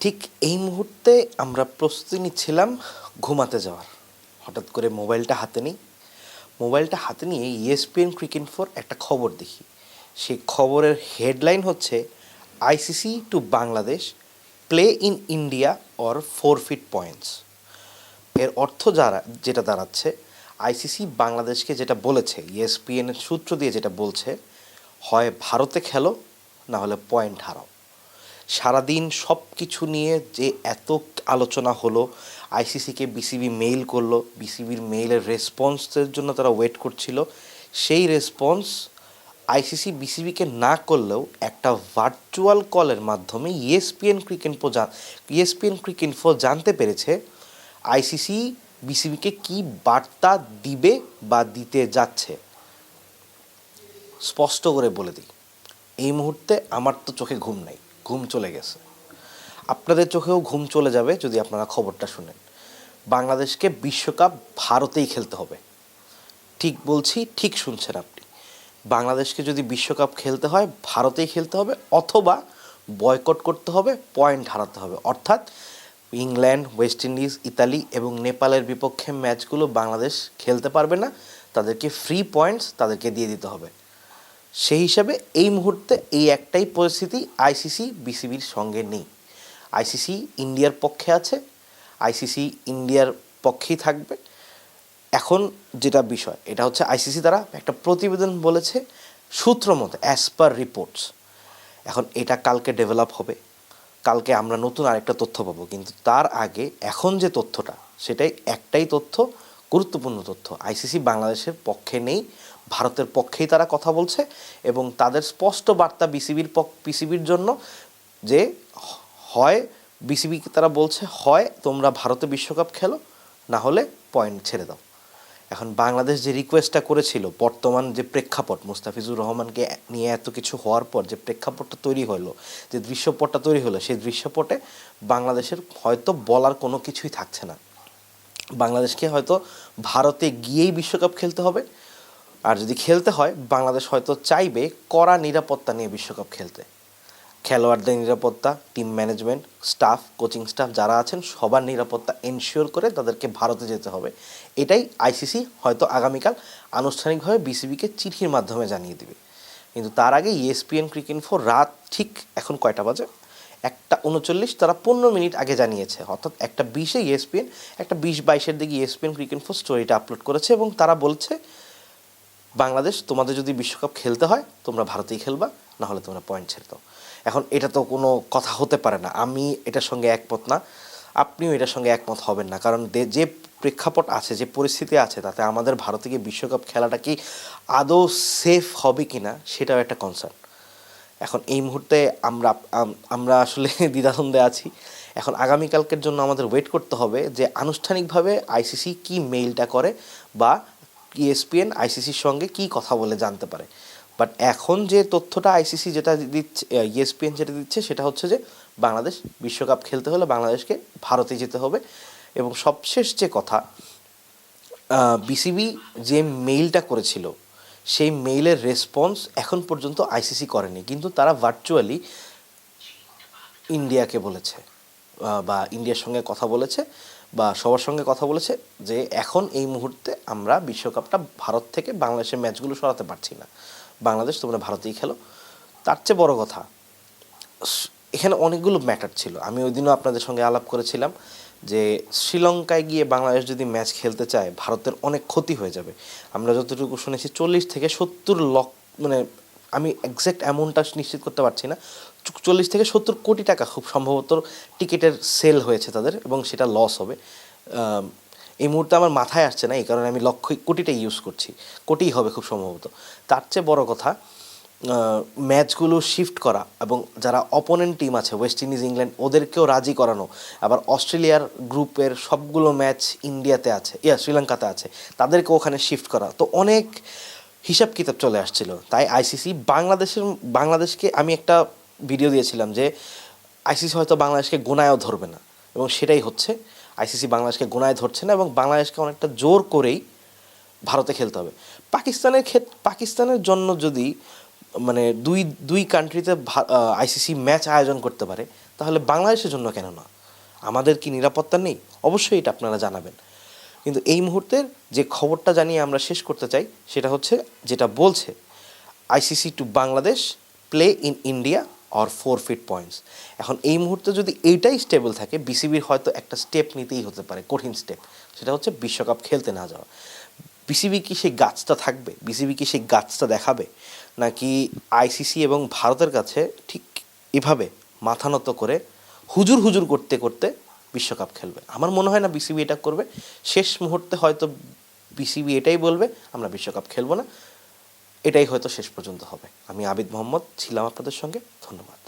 ঠিক এই মুহূর্তে আমরা প্রস্তুতি নিচ্ছিলাম ঘুমাতে যাওয়ার। হঠাৎ করে মোবাইলটা হাতে নিই। মোবাইলটা হাতে নিয়ে E ইএসপিএন ক্রিকেট ফোর একটা খবর দেখি। সেই খবরের হেডলাইন হচ্ছে ICC to Bangladesh play in India or forfeit points এর অর্থ যারা, যেটা দাঁড়াচ্ছে আইসিসি বাংলাদেশকে যেটা বলেছে E ইএসপিএন সূত্র দিয়ে যেটা বলছে, হয় ভারতে খেলো, না হলে পয়েন্ট হারাও। সারাদিন সব কিছু নিয়ে যে এত আলোচনা হলো আইসিসিকে বিসিবি মেইল করল বিসিবির মেইলের রেসপন্সের জন্য তারা ওয়েট করছিল, সেই রেসপন্স আইসিসি বিসিবিকে না করলেও একটা ভার্চুয়াল কলের মাধ্যমে ইএসপিএন ক্রিকেট ফো ইএসপিএন ক্রিকেট ফো জানতে পেরেছে আইসিসি বিসিবিকে কি বার্তা দিবে বা দিতে যাচ্ছে। স্পষ্ট করে বলে দিই, এই মুহূর্তে আমার তো চোখে ঘুম নাই। ঘুম চলে গেছে। আপনাদের চোখেও ঘুম চলে যাবে যদি আপনারা খবরটা শুনেন। বাংলাদেশকে বিশ্বকাপ ভারতেই খেলতে হবে। ঠিক বলছি, ঠিক শুনছেন আপনি। বাংলাদেশকে যদি বিশ্বকাপ খেলতে হয়, ভারতেই খেলতে হবে অথবা বয়কট করতে হবে, পয়েন্ট হারাতে হবে। অর্থাৎ ইংল্যান্ড, ওয়েস্ট ইন্ডিজ, ইতালি এবং নেপালের বিপক্ষে ম্যাচগুলো বাংলাদেশ খেলতে পারবে না। তাদেরকে ফ্রি পয়েন্টস তাদেরকে দিয়ে দিতে হবে। সেই হিসাবে এই মুহূর্তে এই একটাই পরিস্থিতি আইসিসি বিসিবির সঙ্গে নেই। আইসিসি ইন্ডিয়ার পক্ষে আছে আইসিসি ইন্ডিয়ার পক্ষেই থাকবে। এখন যেটা বিষয়, এটা হচ্ছে আইসিসি দ্বারা একটা প্রতিবেদন বলেছে সূত্র মতে অ্যাজ পার রিপোর্টস এখন এটা কালকে ডেভেলপ হবে। কালকে আমরা নতুন আরেকটা তথ্য পাবো, কিন্তু তার আগে এখন যে তথ্যটা, সেটাই একটাই তথ্য, গুরুত্বপূর্ণ তথ্য। আইসিসি বাংলাদেশের পক্ষে নেই ভারতের পক্ষেই তারা কথা বলছে এবং তাদের স্পষ্ট বার্তা বিসিবির পিসিবির জন্য যে হয়, বিসিবিকে তারা বলছে, হয়, তোমরা ভারতে বিশ্বকাপ খেলো না হলে পয়েন্ট ছেড়ে দাও। এখন বাংলাদেশ যে রিকোয়েস্টটা করেছিল, বর্তমান যে প্রেক্ষাপট, মুস্তাফিজুর রহমানকে নিয়ে এত কিছু হওয়ার পর যে প্রেক্ষাপটটা তৈরি হলো, যে দৃশ্যপটটা তৈরি হলো, সেই দৃশ্যপটে বাংলাদেশের হয়তো বলার কোনো কিছুই থাকছে না। বাংলাদেশকে হয়তো ভারতে গিয়েই বিশ্বকাপ খেলতে হবে আর যদি খেলতে হয়, বাংলাদেশ হয়তো চাইবে কড়া নিরাপত্তা নিয়ে বিশ্বকাপ খেলতে। খেলোয়াড়দের নিরাপত্তা team management staff coaching staff যারা আছেন, সবার নিরাপত্তা এনশিওর করে তাদেরকে ভারতে যেতে হবে। এটাই আইসিসি হয়তো আগামীকাল আনুষ্ঠানিকভাবে বিসিবিকে চিঠির মাধ্যমে জানিয়ে দিবে। কিন্তু তার আগে E ইএসপিএন ক্রিকেট ফোর রাত ঠিক এখন কয়টা বাজে? একটা উনচল্লিশ, তারা পনেরো মিনিট আগে জানিয়েছে। অর্থাৎ একটা বিশে ইএসপিএন একটা বিশ বাইশের দিকে E ইএসপিএন ক্রিকেট ফোর স্টোরিটা আপলোড করেছে এবং তারা বলছে বাংলাদেশ তোমাদের যদি বিশ্বকাপ খেলতে হয়, তোমরা ভারতেই খেলবা না হলে তোমরা পয়েন্ট ছেড়ে দাও। এখন এটা তো কোনো কথা হতে পারে না। আমি এটার সঙ্গে একমত না। আপনিও এটার সঙ্গে একমত হবেন না। কারণ যে প্রেক্ষাপট আছে, যে পরিস্থিতি আছে, তাতে আমাদের ভারতে গিয়ে বিশ্বকাপ খেলাটা কি আদৌ সেফ হবে কি না সেটাও একটা কনসার্ন এখন এই মুহূর্তে আমরা আমরা আসলে দ্বিধাদ্বন্দ্বে আছি। এখন আগামীকালকের জন্য আমাদের ওয়েট করতে হবে যে আনুষ্ঠানিকভাবে আইসিসি কি মেইলটা করে বা ইএসপিএন, আইসিসির সঙ্গে কি কথা বলে জানতে পারে। বাট এখন যে তথ্যটা আইসিসি যেটা দিচ্ছে ইএসপিএন যেটা দিচ্ছে, সেটা হচ্ছে যে বাংলাদেশ বিশ্বকাপ খেলতে হলে বাংলাদেশকে ভারতে যেতে হবে। এবং সবশেষ যে কথা বিসিবি যে মেইলটা করেছিল, সেই মেইলের রেসপন্স এখন পর্যন্ত আইসিসি করেনি। কিন্তু তারা ভার্চুয়ালি ইন্ডিয়াকে বলেছে। বা ইন্ডিয়ার সঙ্গে কথা বলেছে বা সবার সঙ্গে কথা বলেছে যে এখন এই মুহূর্তে আমরা বিশ্বকাপটা ভারত থেকে বাংলাদেশের ম্যাচগুলো সরাতে পারছি না। বাংলাদেশ তোমরা ভারতেই খেলো। তার চেয়ে বড় কথা এখানে অনেকগুলো ম্যাটার ছিল। আমি ওই দিনও আপনাদের সঙ্গে আলাপ করেছিলাম যে শ্রীলঙ্কায় গিয়ে বাংলাদেশ যদি ম্যাচ খেলতে চায়, ভারতের অনেক ক্ষতি হয়ে যাবে। আমরা যতটুকু শুনেছি, চল্লিশ থেকে সত্তর লক্ষ মানে আমি এক্স্যাক্ট অ্যামাউন্টটা নিশ্চিত করতে পারছি না। চল্লিশ থেকে সত্তর কোটি টাকা খুব সম্ভবত টিকিটের সেল হয়েছে তাদের এবং সেটা লস হবে। এই মুহূর্তে আমার মাথায় আসছে না, এই কারণে আমি লক্ষ কোটিটাই ইউজ করছি। কোটিই হবে খুব সম্ভবত। তার চেয়ে বড় কথা ম্যাচগুলো শিফট করা এবং যারা অপোনেন্ট টিম আছে ওয়েস্ট ইন্ডিজ ইংল্যান্ড ওদেরকেও রাজি করানো, আবার অস্ট্রেলিয়ার গ্রুপের সবগুলো ম্যাচ ইন্ডিয়াতে আছে, ইয়া, শ্রীলঙ্কাতে আছে তাদেরকে ওখানে শিফট করা। তো অনেক হিসাব কিতাব চলে আসছিল। তাই আইসিসি বাংলাদেশের, বাংলাদেশকে আমি একটা ভিডিও দিয়েছিলাম যে আইসিসি হয়তো বাংলাদেশকে গোনায়ও ধরবে না। এবং সেটাই হচ্ছে আইসিসি বাংলাদেশকে গোনায় ধরছে না এবং বাংলাদেশকে অনেকটা জোর করেই ভারতে খেলতে হবে। পাকিস্তানের ক্ষেত্রে পাকিস্তানের জন্য যদি মানে দুই দুই কান্ট্রিতে আইসিসি ম্যাচ আয়োজন করতে পারে, তাহলে বাংলাদেশের জন্য কেন না? আমাদের কি নিরাপত্তা নেই? অবশ্যই এটা আপনারা জানাবেন। কিন্তু এই মুহূর্তের যে খবরটা জানিয়ে আমরা শেষ করতে চাই, সেটা হচ্ছে যেটা বলছে ICC to Bangladesh play in India or forfeit points এখন এই মুহূর্তে যদি এইটাই স্টেবল থাকে বিসিবির হয়তো একটা স্টেপ নিতেই হতে পারে, কঠিন স্টেপ সেটা হচ্ছে বিশ্বকাপ খেলতে না যাওয়া। বিসিবি কি সেই গাছটা থাকবে? বিসিবি কি সেই গাছটা দেখাবে? নাকি আইসিসি এবং ভারতের কাছে ঠিক এভাবে মাথা নত করে হুজুর হুজুর করতে করতে বিশ্বকাপ খেলবে। আমার মনে হয় না বিসিবি এটা করবে। শেষ মুহূর্তে হয়তো বিসিবি এটাই বলবে, আমরা বিশ্বকাপ খেলব না। এটাই হয়তো শেষ পর্যন্ত হবে। আমি আবিদ মোহাম্মদ, ছিলাম আপনাদের সঙ্গে। ধন্যবাদ।